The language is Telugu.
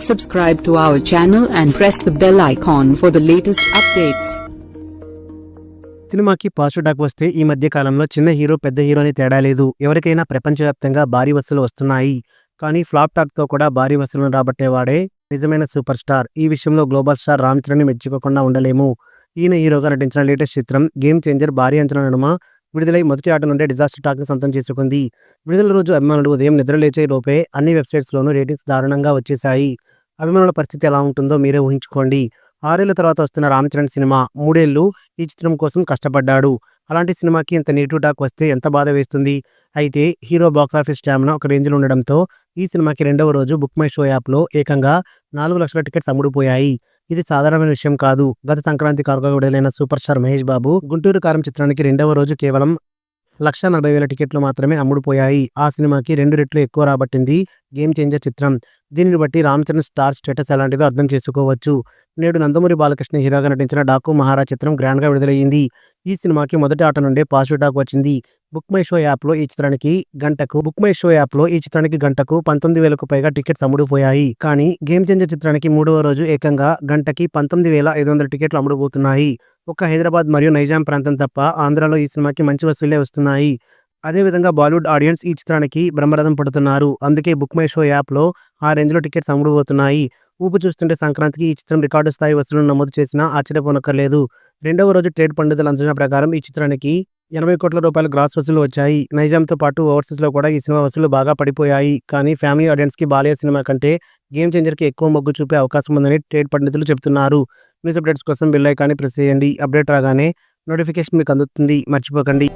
Subscribe to our channel and press the bell icon for the latest updates. సినిమాకి పాజిటివ్ టాక్ వస్తే ఈ మధ్య కాలంలో చిన్న హీరో పెద్ద హీరో అని తేడా లేదు ఎవరికైనా ప్రపంచవ్యాప్తంగా భారీ వసూలు వస్తున్నాయి కానీ ఫ్లాప్ టాక్తో కూడా భారీ వసూలను రాబట్టేవాడే నిజమైన సూపర్ స్టార్. ఈ విషయంలో గ్లోబల్ స్టార్ రామ్ చరణ్ మెచ్చుకోకుండా ఉండలేము. ఈయన హీరోగా నటించిన లేటెస్ట్ చిత్రం గేమ్ చేంజర్ భారీ అంచనా నడుమ విడుదలై మొదటి ఆట నుండే డిజాస్టర్ టాక్ని సొంతం చేసుకుంది. విడుదల రోజు అభిమానులు ఉదయం నిద్రలేచే లోపే అన్ని వెబ్సైట్స్లోనూ రేటింగ్స్ దారుణంగా వచ్చేశాయి. అభిమానుల పరిస్థితి ఎలా ఉంటుందో మీరే ఊహించుకోండి. ఆరేళ్ళ తర్వాత వస్తున్న రామచరణ్ సినిమా మూడేళ్ళు ఈ చిత్రం కోసం కష్టపడ్డాడు. అలాంటి సినిమాకి ఇంత నెగిటివ్ టాక్ వస్తే ఎంత బాధ వేస్తుంది? అయితే హీరో బాక్సాఫీస్ స్టామినా ఒక రేంజ్లో ఉండడంతో ఈ సినిమాకి రెండవ రోజు బుక్ మై షో యాప్లో ఏకంగా నాలుగు లక్షల టికెట్స్ అమ్ముడుపోయాయి. ఇది సాధారణమైన విషయం కాదు. గత సంక్రాంతి కారుగా విడుదలైన సూపర్ స్టార్ మహేష్ బాబు గుంటూరు కారం చిత్రానికి రెండవ రోజు కేవలం లక్ష నలభై వేల టికెట్లు మాత్రమే అమ్ముడుపోయాయి. ఆ సినిమాకి రెండు రెట్లు ఎక్కువ రాబట్టింది గేమ్ చేంజర్ చిత్రం. దీనిని బట్టి రామ్ చరణ్ స్టార్ స్టేటస్ ఎలాంటిదో అర్థం చేసుకోవచ్చు. నేడు నందమూరి బాలకృష్ణ హీరోగా నటించిన డాకు మహారా చిత్రం గ్రాండ్గా విడుదలైంది విడుదలయ్యింది. ఈ సినిమాకి మొదటి ఆట నుండే పాజిటివ్ టాక్ వచ్చింది. బుక్ మై షో యాప్లో ఈ చిత్రానికి గంటకు బుక్ మై షో యాప్లో ఈ చిత్రానికి గంటకు పంతొమ్మిది వేలకు పైగా టికెట్స్ అమ్ముడుపోయాయి. కానీ గేమ్ చేంజర్ చిత్రానికి మూడవ రోజు ఏకంగా గంటకి పంతొమ్మిది వేల ఐదు వందల టికెట్లు అమ్ముడుపోతున్నాయి. ఒక్క హైదరాబాద్ మరియు నైజాం ప్రాంతం తప్ప ఆంధ్రాలో ఈ సినిమాకి మంచి వసూళ్ళే వస్తున్నాయి. అదేవిధంగా బాలీవుడ్ ఆడియన్స్ ఈ చిత్రానికి బ్రహ్మరథం పడుతున్నారు. అందుకే బుక్ మై షో యాప్లో ఆ రేంజ్లో టికెట్స్ అమ్ముడుపోతున్నాయి. ఊపు చూస్తుంటే సంక్రాంతికి ఈ చిత్రం రికార్డు స్థాయి వసూలు నమోదు చేసినా ఆశ్చర్యపోనక్కర్లేదు. రెండవ రోజు ట్రేడ్ పండితుల అంచనా ప్రకారం ఈ చిత్రానికి ఎనభై కోట్ల రూపాయల గ్రాస్ వసూలు వచ్చాయి. నైజాంతో పాటు ఓవర్సీస్లో కూడా ఈ సినిమా వసూలు బాగా పడిపోయాయి. కానీ ఫ్యామిలీ ఆడియన్స్కి బాలయ్య సినిమా కంటే గేమ్ చేంజర్కి ఎక్కువ మొగ్గు చూపే అవకాశం ఉందని ట్రేడ్ పండితులు చెబుతున్నారు న్యూస్ అప్డేట్స్ కోసం బిల్ ఐకాన్ని ప్రెస్ చేయండి. అప్డేట్ రాగానే నోటిఫికేషన్ మీకు అందుతుంది. మర్చిపోకండి.